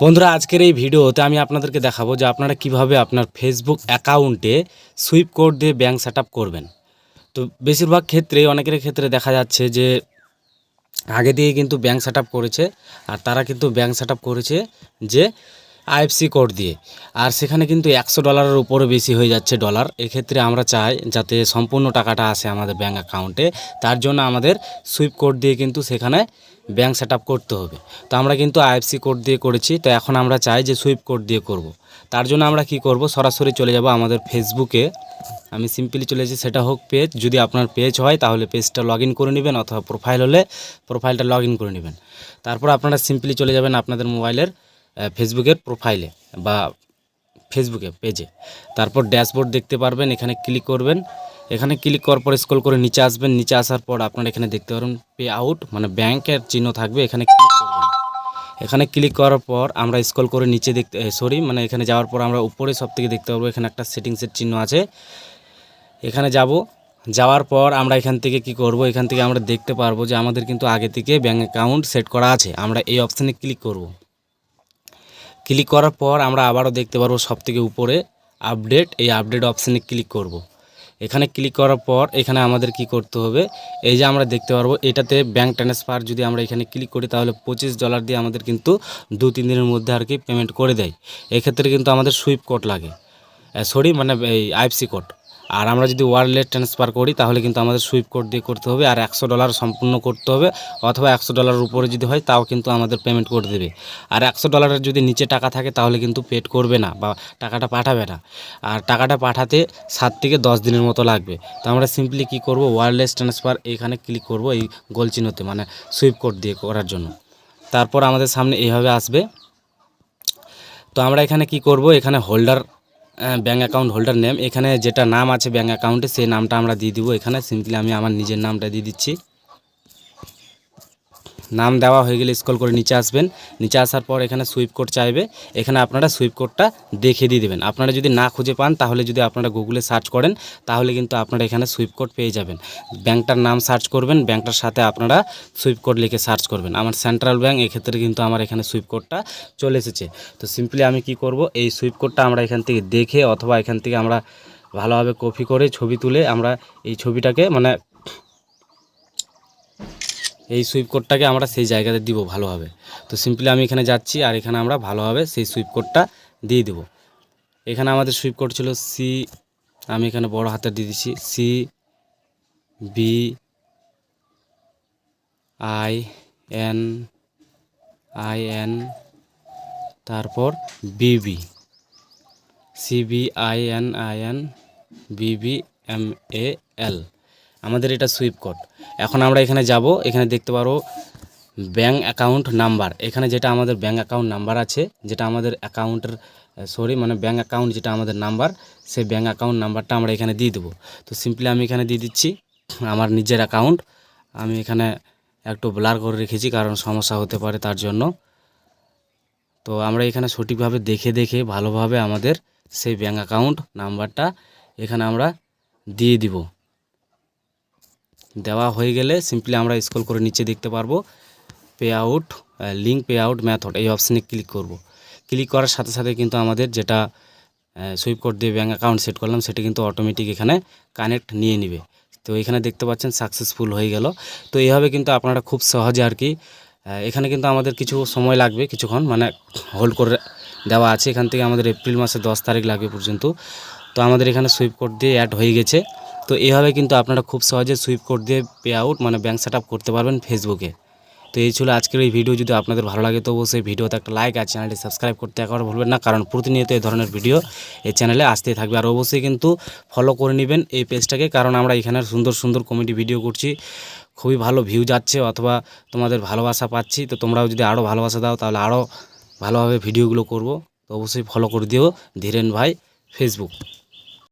বন্ধুরা, আজকের এই ভিডিওতে আমি আপনাদেরকে দেখাবো যে আপনারা কীভাবে আপনার ফেসবুক অ্যাকাউন্টে সুইপ কোড দিয়ে ব্যাঙ্ক সেট করবেন। তো বেশিরভাগ ক্ষেত্রে অনেকের ক্ষেত্রে দেখা যাচ্ছে যে আগে দিয়ে কিন্তু ব্যাঙ্ক সেট করেছে, আর তারা কিন্তু ব্যাঙ্ক সেট করেছে যে আইএফসি কোড দিয়ে। আর সেখানে কিন্তু একশো ডলারের উপরে বেশি হয়ে যাচ্ছে ডলার। এক্ষেত্রে আমরা চাই যাতে সম্পূর্ণ টাকাটা আসে আমাদের ব্যাঙ্ক অ্যাকাউন্টে। তার জন্য আমাদের সুইপ কোড দিয়ে কিন্তু সেখানে ব্যাঙ্ক সেট করতে হবে। তো আমরা কিন্তু আইএফসি কোড দিয়ে করেছি। তো এখন আমরা চাই যে সুইপ কোড দিয়ে করব। তার জন্য আমরা কি করব? সরাসরি চলে যাব আমাদের ফেসবুকে আমি সিম্পলি চলে এসেছি। সেটা হোক পেজ। যদি আপনার পেজ হয় তাহলে পেজটা লগ করে নেবেন অথবা প্রোফাইল হলে প্রোফাইলটা লগ করে নেবেন। তারপর আপনারা সিম্পলি চলে যাবেন আপনাদের মোবাইলের ফেসবুকের প্রোফাইলে বা ফেসবুকে পেজে তারপর ড্যাশবোর্ড দেখতে পারবেন, এখানে ক্লিক করবেন। এখানে ক্লিক করার পর স্ক্রল করে নিচে আসবেন। নিচে আসার পর আপনারা এখানে দেখতে পারবেন পে আউট মানে ব্যাংকের চিহ্ন থাকবে, এখানে ক্লিক করবেন। এখানে ক্লিক করার পর আমরা স্ক্রল করে নিচে দেখতে সরি মানে এখানে যাওয়ার পর আমরা উপরে সব থেকে দেখতে পারব, এখানে একটা সেটিংসের চিহ্ন আছে। এখানে যাব, যাওয়ার পর আমরা এখান থেকে কি করব, এখান থেকে আমরা দেখতে পারব যে আমাদের কিন্তু আগে থেকে ব্যাঙ্ক অ্যাকাউন্ট সেট করা আছে। আমরা এই অপশানে ক্লিক করব। ক্লিক করার পর আমরা আবারও দেখতে পারব সব থেকে উপরে আপডেট। এই আপডেট অপশানে ক্লিক করব। এখানে ক্লিক করার পর এখানে আমাদের কি করতে হবে? এই যে আমরা দেখতে পারব, এটাতে ব্যাঙ্ক ট্রান্সফার যদি আমরা এখানে ক্লিক করি, তাহলে পঁচিশ ডলার দিয়ে আমাদের কিন্তু দু তিন দিনের মধ্যে আর কি পেমেন্ট করে দেয়। এক্ষেত্রে কিন্তু আমাদের সুইপ কোড লাগে। সরি মানে এই আইএফসি কোড আর আমরা যদি ওয়ারলেস ট্রান্সফার করি, তাহলে কিন্তু আমাদের সুইপ কোড দিয়ে করতে হবে আর একশো ডলার সম্পূর্ণ করতে হবে অথবা একশো ডলারের উপরে যদি হয়, তাও কিন্তু আমাদের পেমেন্ট করে দেবে। আর একশো ডলারের যদি নিচে টাকা থাকে, তাহলে কিন্তু পেড করবে না বা টাকাটা পাঠাবে না। আর টাকাটা পাঠাতে সাত থেকে দশ দিনের মতো লাগবে। তো আমরা সিম্পলি কী করব, ওয়ারলেস ট্রান্সফার এখানে ক্লিক করব এই গোল চিহ্নতে মানে সুইপ কোড দিয়ে করার জন্য। তারপর আমাদের সামনে এইভাবে আসবে। তো আমরা এখানে কি করব, এখানে holder bank account holder name এখানে যেটা নাম আছে ব্যাঙ্ক অ্যাকাউন্টে সেই নামটা আমরা দিয়ে দিব। এখানে সিম্পলি আমি আমার নিজের নামটা দিয়ে দিচ্ছি। নাম দেওয়া হয়ে গেলে স্কল করে নিচে আসবেন। নিচে আসার পর এখানে সুইপ কোড চাইবে। এখানে আপনারা সুইপ কোডটা দেখে দিয়ে দেবেন। আপনারা যদি না খুঁজে পান, তাহলে যদি আপনারা গুগলে সার্চ করেন, তাহলে কিন্তু আপনারা এখানে সুইপ কোড পেয়ে যাবেন। ব্যাংকটার নাম সার্চ করবেন, ব্যাংকটার সাথে আপনারা সুইপ কোড লিখে সার্চ করবেন। আমার সেন্ট্রাল ব্যাংক এক্ষেত্রে কিন্তু আমার এখানে সুইপ কোডটা চলে এসেছে। তো সিম্পলি আমি কি করব? এই সুইপ কোডটা আমরা এখান থেকে দেখে অথবা এখান থেকে আমরা ভালোভাবে কপি করে ছবি তুলে আমরা এই ছবিটাকে মানে এই সুইপ কোডটাকে আমরা সেই জায়গাতে দিব ভালোভাবে। তো সিম্পলি আমি এখানে যাচ্ছি আর এখানে আমরা ভালোভাবে সেই সুইপ কোডটা দিয়ে দেব। এখানে আমাদের সুইপ কোড ছিল সি আমি এখানে বড় হাতে দিয়ে দিচ্ছি C B I N I N তারপর B B C B I N I N B B M A L আমাদের এটা সুইপ কোড এখন আমরা এখানে যাব, এখানে দেখতে পারো ব্যাঙ্ক অ্যাকাউন্ট নাম্বার এখানে যেটা আমাদের ব্যাঙ্ক অ্যাকাউন্ট নাম্বার আছে, যেটা আমাদের অ্যাকাউন্টের সরি মানে ব্যাঙ্ক অ্যাকাউন্ট যেটা আমাদের নাম্বার সেই ব্যাঙ্ক অ্যাকাউন্ট নাম্বারটা আমরা এখানে দিয়ে দেবো। তো সিম্পলি আমি এখানে দিয়ে দিচ্ছি আমার নিজের অ্যাকাউন্ট আমি এখানে একটু ব্লার করে রেখেছি কারণ সমস্যা হতে পারে তার জন্য। তো আমরা এখানে সঠিকভাবে দেখে দেখে ভালোভাবে আমাদের সেই ব্যাঙ্ক অ্যাকাউন্ট নাম্বারটা এখানে আমরা দিয়ে দিব। দেওয়া হয়ে গেলে সিম্পলি আমরা স্ক্রল করে নিচে দেখতে পারব pay out link pay out method এই অপশানে ক্লিক করব। ক্লিক করার সাথে সাথে কিন্তু আমাদের যেটা সুইপ কোড দিয়ে ব্যাঙ্ক অ্যাকাউন্ট সেট করলাম, সেটা কিন্তু অটোমেটিক এখানে কানেক্ট নিয়ে নেবে। তো এখানে দেখতে পাচ্ছেন সাকসেসফুল হয়ে গেল। তো এইভাবে কিন্তু আপনারা খুব সহজে আর কি এখানে কিন্তু আমাদের কিছু সময় লাগবে কিছুক্ষণ মানে হোল্ড করে দেওয়া আছে। এখান থেকে আমাদের এপ্রিল মাসের দশ তারিখ লাগবে পর্যন্ত। তো আমাদের এখানে সুইপ কোড দিয়ে অ্যাড হয়ে গেছে। তো এইভাবে কিন্তু আপনারা খুব সহজে সুইপ কোড দিয়ে পে আউট মানে ব্যাঙ্ক সেট করতে পারবেন ফেসবুকে তো এই ছিল আজকের এই ভিডিও যদি আপনাদের ভালো লাগে তো অবশ্যই ভিডিওতে একটা লাইক আর চ্যানেলটি সাবস্ক্রাইব করতে একবার ভুলবেন না, কারণ প্রতিনিয়ত এই ধরনের ভিডিও এই চ্যানেলে আসতেই থাকবে। আর অবশ্যই কিন্তু ফলো করে নেবেন এই পেজটাকে কারণ আমরা এখানে সুন্দর সুন্দর কমেডি ভিডিও করছি। খুবই ভালো ভিউ যাচ্ছে অথবা তোমাদের ভালোবাসা পাচ্ছি, তো তোমরাও যদি আরও ভালোবাসা দাও তাহলে আরও ভালোভাবে ভিডিওগুলো করব। তো অবশ্যই ফলো করে দিও ধীরেন ভাই ফেসবুক